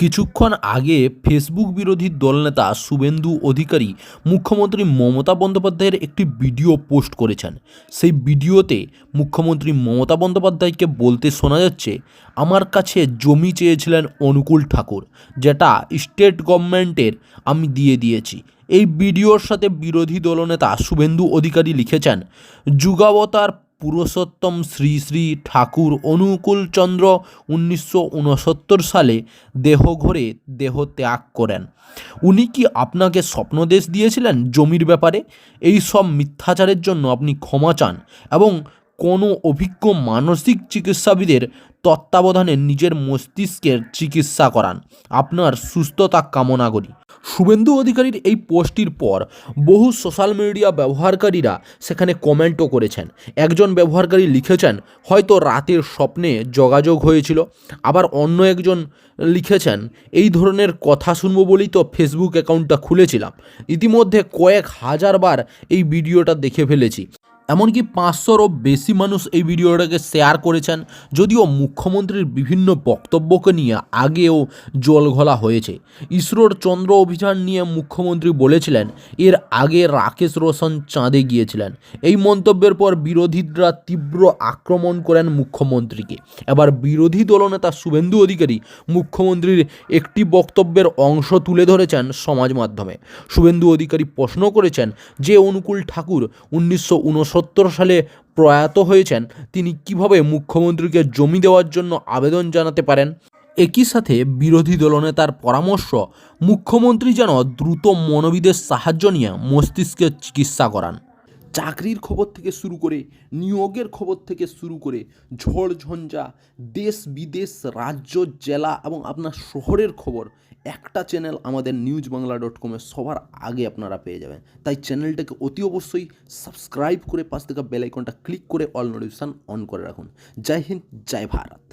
কিছুক্ষণ আগে ফেসবুক বিরোধী দলনেতা শুভেন্দু অধিকারী মুখ্যমন্ত্রী মমতা বন্দ্যোপাধ্যায়ের একটি ভিডিও পোস্ট করেছেন। সেই ভিডিওতে মুখ্যমন্ত্রী মমতা বন্দ্যোপাধ্যায়কে বলতে শোনা যাচ্ছে, আমার কাছে জমি চেয়েছিলেন অনুকূল ঠাকুর, যেটা স্টেট গভর্নমেন্টের আমি দিয়ে দিয়েছি। এই ভিডিওর সাথে বিরোধী দলনেতা শুভেন্দু অধিকারী লিখেছেন, যুগাবতার পুরুষোত্তম শ্রী শ্রী ঠাকুর অনুকূলচন্দ্র উনিশশো উনসত্তর সালে দেহঘরে দেহ ত্যাগ করেন। উনি কি আপনাকে স্বপ্নদেশ দিয়েছিলেন জমির ব্যাপারে? এই সব মিথ্যাচারের জন্য আপনি ক্ষমা চান এবং কোনো অভিজ্ঞ মানসিক চিকিৎসাবিদের তত্ত্বাবধানে নিজের মস্তিষ্কের চিকিৎসা করান। আপনার সুস্থতা কামনা করি। শুভেন্দু অধিকারীর এই পোস্টটির পর বহু সোশ্যাল মিডিয়া ব্যবহারকারীরা সেখানে কমেন্টও করেছেন। একজন ব্যবহারকারী লিখেছেন, হয়তো রাতের স্বপ্নে যোগাযোগ হয়েছিল। আবার অন্য একজন লিখেছেন, এই ধরনের কথা শুনব বলেই তো ফেসবুক অ্যাকাউন্টটা খুলেছিলাম। ইতিমধ্যে কয়েক হাজার বার এই ভিডিওটা দেখে ফেলেছি। এমনকি পাঁচশোরও বেশি মানুষ এই ভিডিওটাকে শেয়ার করেছেন, যদিও মুখ্যমন্ত্রীর বিভিন্ন বক্তব্যকে নিয়ে আগেও জল ঘোলা হয়েছে। ইসরোর চন্দ্র অভিযান নিয়ে মুখ্যমন্ত্রী বলেছিলেন, এর আগে রাকেশ রোশন চাঁদে গিয়েছিলেন। এই মন্তব্যের পর বিরোধীরা তীব্র আক্রমণ করেন মুখ্যমন্ত্রীকে। এবার বিরোধী দলনেতা শুভেন্দু অধিকারী মুখ্যমন্ত্রীর একটি বক্তব্যের অংশ তুলে ধরেছেন সমাজ মাধ্যমে। শুভেন্দু অধিকারী প্রশ্ন করেছেন যে, অনুকূল ঠাকুর উনিশশো উনসত্তর সালে প্রয়াত হয়েছেন, তিনি কীভাবে মুখ্যমন্ত্রীকে জমি দেওয়ার জন্য আবেদন জানাতে পারেন? একই সাথে বিরোধী দলনেতার পরামর্শ, মুখ্যমন্ত্রী যেন দ্রুত মনোবিদের সাহায্য নিয়ে মস্তিষ্কের চিকিৎসা করান। চাকরির খবর থেকে শুরু করে, নিয়োগের খবর থেকে শুরু করে ঝড় ঝঞ্ঝা, দেশ বিদেশ, রাজ্য, জেলা এবং আপনার শহরের খবর, একটা চ্যানেল আমাদের নিউজ বাংলা ডট কমে সবার আগে আপনারা পেয়ে যাবেন। তাই চ্যানেলটাকে অতি অবশ্যই সাবস্ক্রাইব করে পাশ থেকে বেল আইকনটা ক্লিক করে অল নোটিফিকেশান অন করে রাখুন। জয় হিন্দ, জয় ভারত।